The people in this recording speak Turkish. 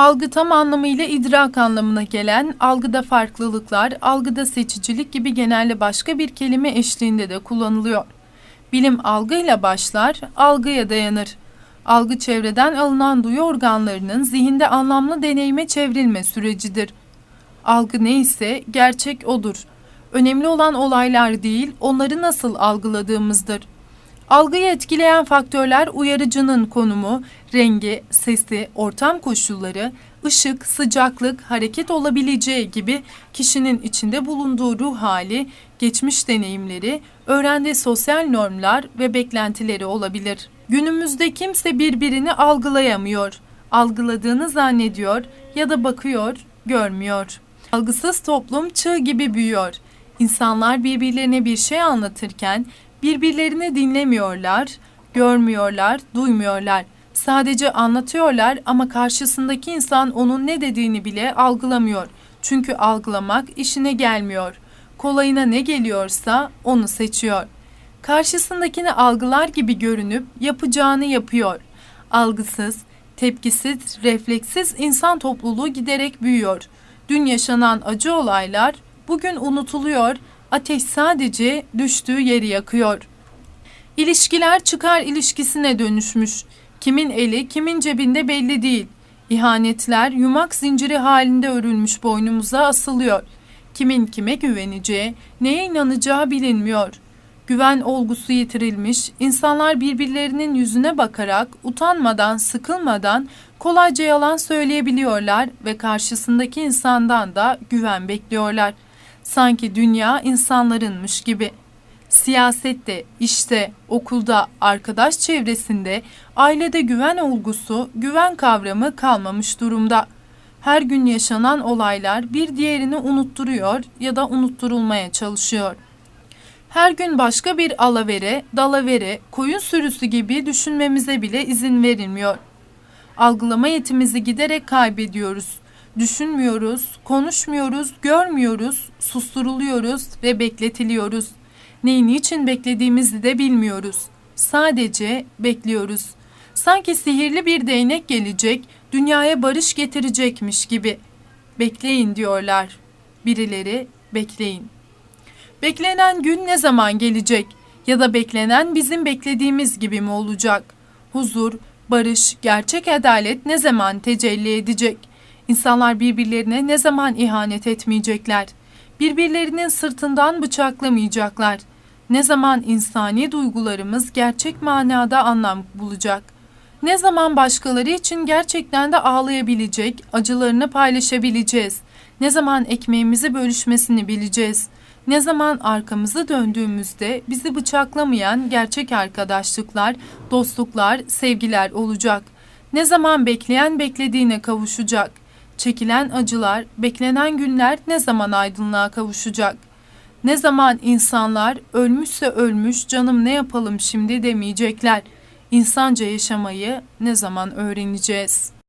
Algı tam anlamıyla idrak anlamına gelen, algıda farklılıklar, algıda seçicilik gibi genelde başka bir kelime eşliğinde de kullanılıyor. Bilim algıyla başlar, algıya dayanır. Algı çevreden alınan duyu organlarının zihinde anlamlı deneyime çevrilme sürecidir. Algı neyse gerçek odur. Önemli olan olaylar değil, onları nasıl algıladığımızdır. Algıyı etkileyen faktörler uyarıcının konumu, rengi, sesi, ortam koşulları, ışık, sıcaklık, hareket olabileceği gibi kişinin içinde bulunduğu ruh hali, geçmiş deneyimleri, öğrendiği sosyal normlar ve beklentileri olabilir. Günümüzde kimse birbirini algılayamıyor. Algıladığını zannediyor ya da bakıyor, görmüyor. Algısız toplum çığ gibi büyüyor. İnsanlar birbirlerine bir şey anlatırken birbirlerini dinlemiyorlar, görmüyorlar, duymuyorlar. Sadece anlatıyorlar ama karşısındaki insan onun ne dediğini bile algılamıyor. Çünkü algılamak işine gelmiyor. Kolayına ne geliyorsa onu seçiyor. Karşısındakini algılar gibi görünüp yapacağını yapıyor. Algısız, tepkisiz, refleksiz insan topluluğu giderek büyüyor. Dün yaşanan acı olaylar bugün unutuluyor, ateş sadece düştüğü yeri yakıyor. İlişkiler çıkar ilişkisine dönüşmüş. Kimin eli kimin cebinde belli değil. İhanetler yumak zinciri halinde örülmüş boynumuza asılıyor. Kimin kime güveneceği, neye inanacağı bilinmiyor. Güven olgusu yitirilmiş, insanlar birbirlerinin yüzüne bakarak utanmadan, sıkılmadan kolayca yalan söyleyebiliyorlar ve karşısındaki insandan da güven bekliyorlar. Sanki dünya insanlarınmış gibi. Siyasette, işte, okulda, arkadaş çevresinde, ailede güven olgusu, güven kavramı kalmamış durumda. Her gün yaşanan olaylar bir diğerini unutturuyor ya da unutturulmaya çalışıyor. Her gün başka bir alavere, dalavere, koyun sürüsü gibi düşünmemize bile izin verilmiyor. Algılama yetimizi giderek kaybediyoruz. Düşünmüyoruz, konuşmuyoruz, görmüyoruz, susturuluyoruz ve bekletiliyoruz. Neyi niçin beklediğimizi de bilmiyoruz. Sadece bekliyoruz. Sanki sihirli bir değnek gelecek, dünyaya barış getirecekmiş gibi. Bekleyin diyorlar. Birileri bekleyin. Beklenen gün ne zaman gelecek? Ya da beklenen bizim beklediğimiz gibi mi olacak? Huzur, barış, gerçek adalet ne zaman tecelli edecek? İnsanlar birbirlerine ne zaman ihanet etmeyecekler? Birbirlerinin sırtından bıçaklamayacaklar. Ne zaman insani duygularımız gerçek manada anlam bulacak? Ne zaman başkaları için gerçekten de ağlayabilecek, acılarını paylaşabileceğiz? Ne zaman ekmeğimizi bölüşmesini bileceğiz? Ne zaman arkamızı döndüğümüzde bizi bıçaklamayan gerçek arkadaşlıklar, dostluklar, sevgiler olacak? Ne zaman bekleyen beklediğine kavuşacak? Çekilen acılar, beklenen günler ne zaman aydınlığa kavuşacak? Ne zaman insanlar ölmüşse ölmüş canım ne yapalım şimdi demeyecekler. İnsanca yaşamayı ne zaman öğreneceğiz?''